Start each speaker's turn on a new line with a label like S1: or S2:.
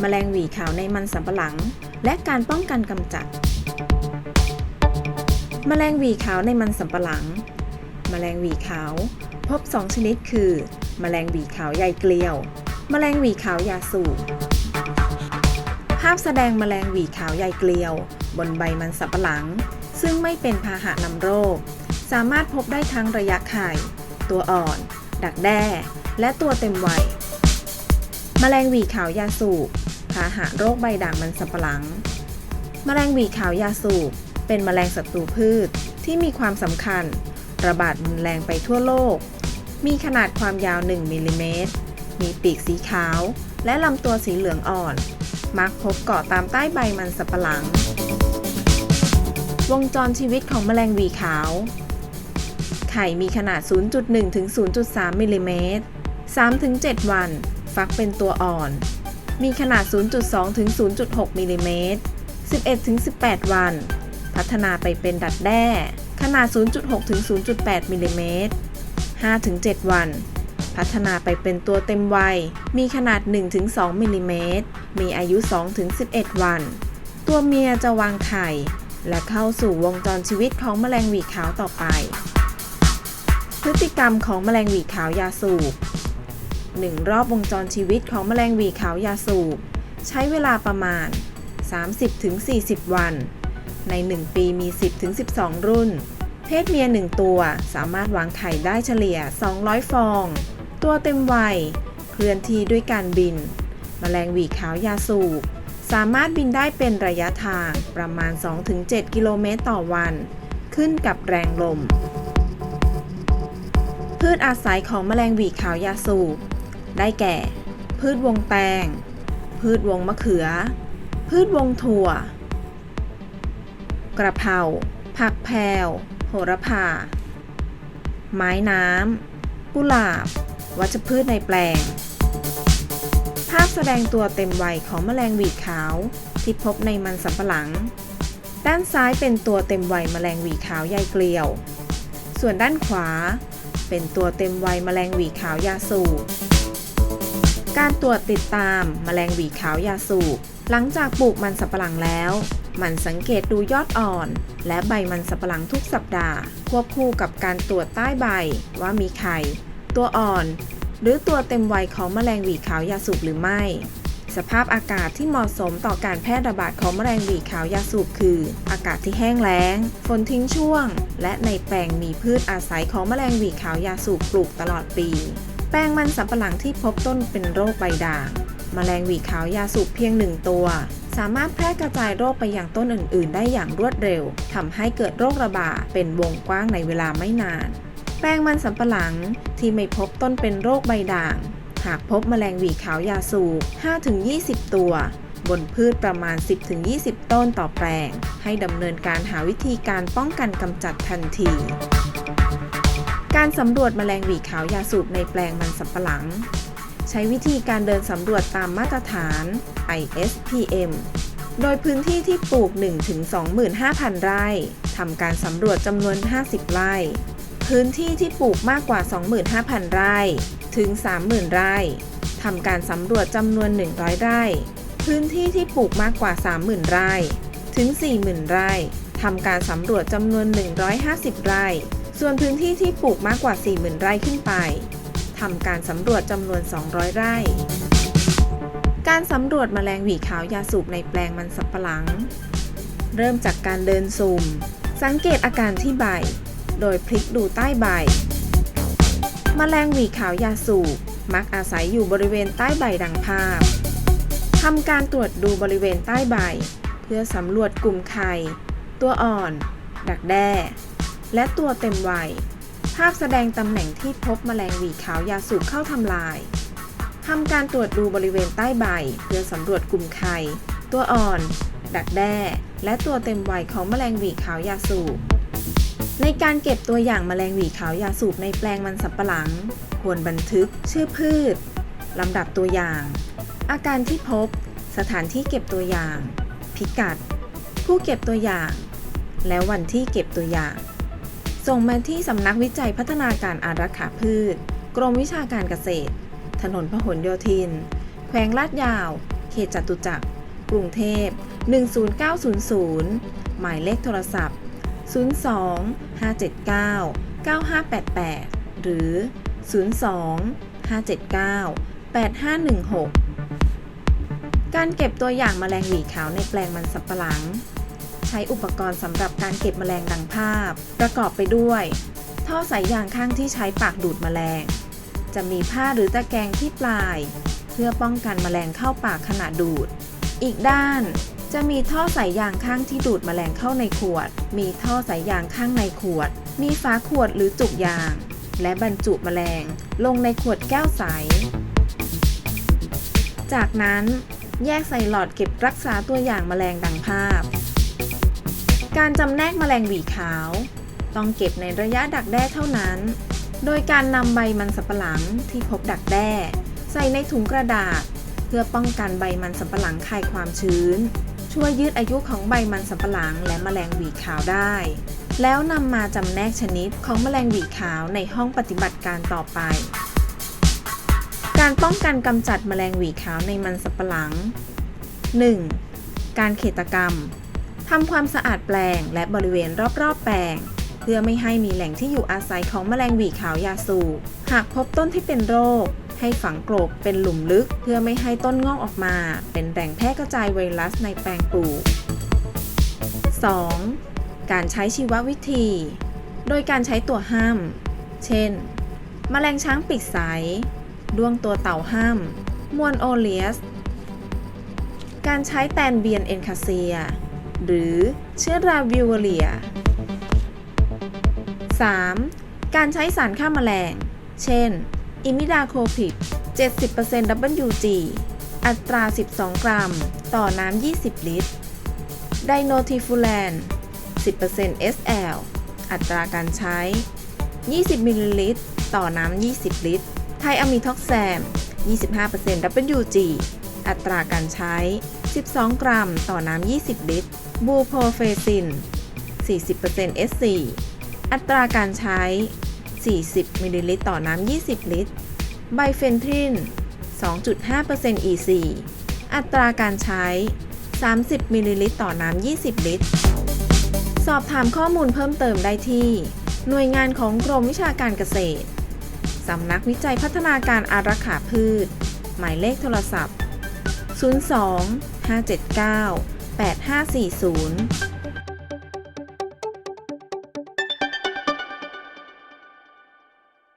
S1: แมลงหวีขาวในมันสำปะหลัง และการป้องกันกำจัดแมลงหวีขาวในมันสำปะหลังแมลงหวีขาว พบ 2 ชนิดคือแมลงหวีขาวใยเกลียวแมลงหวีขาวยาสูบภาพแสดงแมลงหวีขาวใยเกลียว บนใบมันสำปะหลัง ซึ่งไม่เป็นพาหะนำโรค สามารถพบได้ทั้งระยะไข่ ตัวอ่อน ดักแด้ และตัวเต็มวัย แมลงหวีขาวยาสูบพาหะโรคใบด่างมันสำปะหลัง แมลงหวีขาวยาสูบเป็นแมลงศัตรูพืชที่มีความสำคัญ ระบาดรุนแรงไปทั่วโลก มีขนาดความยาว 1มิลลิเมตร มีปีกสีขาว และลำตัวสีเหลืองอ่อน มักพบเกาะตามใต้ใบมันสับปะหลัง วงจรชีวิตของแมลงหวีขาว ไข่มีขนาด 0.1 ถึง 0.3มิลลิเมตร3-7 วัน ฟักเป็นตัวอ่อน มีขนาด 0.2 ถึง 0.6มิลลิเมตร11ถึง18 วัน พัฒนาไปเป็นดัดแด้ ขนาด 0.6 ถึง 0.8มิลลิเมตร5ถึง7วัน พัฒนาไปเป็นตัวเต็มวัย มีขนาด1-2มิลลิเมตรมีอายุ2-11 วัน ตัวเมียจะวางไข่ และเข้าสู่วงจรชีวิตของแมลงหวีขาวต่อไป พฤติกรรมของแมลงหวีขาวยาสูบ 1 รอบวงจรชีวิตของแมลงวีขาวยาสูบ ใช้เวลาประมาณ 30-40 วัน ใน 1 ปีมี 10-12 รุ่น เพศเมีย 1 ตัวสามารถวางไข่ได้เฉลี่ย 200 ฟอง ตัวเต็มวัย เคลื่อนที่ด้วยการบิน แมลงวีขาวยาสูบ สามารถบินได้เป็นระยะทางประมาณ 2-7 กิโลเมตรต่อวัน ขึ้นกับแรงลมพืชอาศัยของแมลงหวีขาวยาสูบ ได้แก่ พืชวงแตง พืชวงมะเขือ พืชวงถั่ว กระเพรา ผักแพวโหระพา ไม้น้ำ กุหลาบ วัชพืชในแปลง ภาพแสดงตัวเต็มวัยของแมลงหวีขาวที่พบในมันสำปะหลัง ด้านซ้ายเป็นตัวเต็มวัยแมลงหวีขาวใยเกลียว ส่วนด้านขวาเป็นตัวเต็มวัยแมลงหวีขาวยาสูบ การตรวจติดตามแมลงหวีขาวยาสูบหลังจากปลูกมันสับปะหลังแล้ว มันสังเกตดูยอดอ่อน และใบมันสับปะหลังทุกสัปดาห์ ควบคู่กับการตรวจใต้ใบว่ามีไข่ ตัวอ่อน หรือตัวเต็มวัยของแมลงหวีขาวยาสูบหรือไม่ สภาพอากาศที่เหมาะสมต่อการแพร่ระบาดของแมลงหวีขาวยาสูบคือ อากาศที่แห้งแล้ง ฝนทิ้งช่วง และในแปลงมีพืชอาศัยของแมลงหวีขาวยาสูบปลูกตลอดปี แปลงมันสำปะหลังที่พบต้นเป็นโรคใบด่างแมลงหวีขาวยาสูบเพียงหนึ่งตัว สามารถแพร่กระจายโรคไปยังต้นอื่น ๆ ได้อย่างรวดเร็วทำให้เกิดโรคระบาดเป็นวงกว้างในเวลาไม่นาน แปลงมันสำปะหลังที่ไม่พบต้นเป็นโรคใบด่าง หากพบแมลงหวีขาวยาสูบ 5-20 ตัว บนพืชประมาณ 10-20 ต้นต่อแปลง ให้ดำเนินการหาวิธีการป้องกันกำจัดทันที การสำรวจแมลงหวีขาวยาสูบในแปลงมันสำปะหลัง ใช้วิธีการเดินสำรวจตามมาตรฐาน ISPM โดยพื้นที่ที่ปลูก 1-25,000 ไร่ทำการสำรวจจำนวน 50 ไร่ พื้นที่ที่ปลูกมากกว่า 25,000 ไร่ถึง 30,000 ไร่ทำการสำรวจจำนวน 100 ไร่ พื้นที่ที่ปลูกมากกว่า 30,000 ไร่ ถึง 40,000 ไร่ทำการสำรวจจำนวน 150 ไร่ ส่วนพื้นที่ที่ปลูกมากกว่า 40,000 ไร่ขึ้นไปทำการสำรวจจำนวน 200 ไร่ การสำรวจแมลงหวีขาวยาสูบในแปลงมันสับปะหลัง เริ่มจากการเดินซูมสังเกตอาการที่ใบ โดยพลิกดูใต้ใบ แมลงหวีขาวยาสูบมักอาศัยอยู่บริเวณใต้ใบดังภาพทำการตรวจดูบริเวณใต้ใบ เพื่อสำรวจกลุ่มไข่ ตัวอ่อน ดักแด้ และตัวเต็มวัย ภาพแสดงตำแหน่งที่พบแมลงหวีขาวยาสูบเข้าทำลายทำการตรวจดูบริเวณใต้ใบ เพื่อสำรวจกลุ่มไข่ ตัวอ่อน ดักแด้ และตัวเต็มวัยของแมลงหวีขาวยาสูบ ในการเก็บตัวอย่างแมลงหวีขาวยาสูบในแปลงมันสำปะหลัง ควรบันทึกชื่อพืชลำดับตัวอย่าง อาการที่พบ สถานที่เก็บตัวอย่าง พิกัด ผู้เก็บตัวอย่าง และวันที่เก็บตัวอย่าง ส่งมาที่สำนักวิจัยพัฒนาการอารักขาพืช กรมวิชาการเกษตร ถนนพหลโยธิน แขวงลาดยาว เขตจตุจักร กรุงเทพ 10900 หมายเลขโทรศัพท์ 02 579 9588 หรือ 02 579 8516 การเก็บตัวอย่างแมลงหวีขาวในแปลงมันสับปะหลัง ใช้อุปกรณ์สำหรับการเก็บแมลงดังภาพ ประกอบไปด้วย ท่อสายยางข้างที่ใช้ปากดูดแมลง จะมีผ้าหรือตะแกรงที่ปลาย เพื่อป้องกันแมลงเข้าปากขณะดูด อีกด้านจะมีท่อสายยางข้างที่ดูดแมลงเข้าในขวด มีท่อสายยางข้างในขวด มีฝาขวดหรือจุกยาง และบรรจุแมลงลงในขวดแก้วใส จากนั้น แยกใส่หลอดเก็บรักษาตัวอย่างแมลงดังภาพ การจำแนกแมลงหวีขาว ต้องเก็บในระยะดักแด้เท่านั้น โดยการนำใบมันสับปะหลังที่พบดักแด้ ใส่ในถุงกระดาษ เพื่อป้องกันใบมันสับปะหลังคายความชื้น ช่วยยืดอายุของใบมันสับปะหลังและแมลงหวีขาวได้ แล้วนำมาจำแนกชนิดของแมลงหวีขาวในห้องปฏิบัติการต่อไป การป้องกันกำจัดแมลงหวีขาวในมันสับปะหลัง 1. การเขตกรรม ทำความสะอาดแปลงและบริเวณรอบๆ แปลง เพื่อไม่ให้มีแหล่งที่อยู่อาศัยของแมลงหวีขาวยาสูบหากพบต้นที่เป็นโรค ให้ฝังกลบเป็นหลุมลึก เพื่อไม่ให้ต้นงอกออกมา เป็นแหล่งแพร่กระจายไวรัสในแปลงปลูก 2. การใช้ชีววิธี โดยการใช้ตัวห้าม เช่น แมลงช้างปีกใส ด้วงตัวเต่าห้าม มวนโอเลียส การใช้แตนเบียนเอนคาเซีย หรือเชื้อราวิวเลีย 3. การใช้สารฆ่าแมลง เช่น อิมิดาโคพิด70% WG อัตรา 12 กรัม ต่อน้ำ 20 ลิตร ไดโนทิฟูแลน 10% SL อัตราการใช้ 20 มิลลิลิตร ต่อน้ำ 20 ลิตร ไทอะมิท็อกแซม 25% WG อัตราการใช้ 12 กรัม ต่อน้ำ 20 ลิตร บูโพรเฟซิน 40% SC อัตราการใช้ 40 มิลลิลิตรต่อน้ำ 20 ลิตร ไบเฟนทริน 2.5% EC อัตราการใช้ 30 มิลลิลิตรต่อน้ำ 20 ลิตร สอบถามข้อมูลเพิ่มเติมได้ที่ หน่วยงานของกรมวิชาการเกษตร สำนักวิจัยพัฒนาการอารักขาพืช หมายเลขโทรศัพท์ 02 579 8540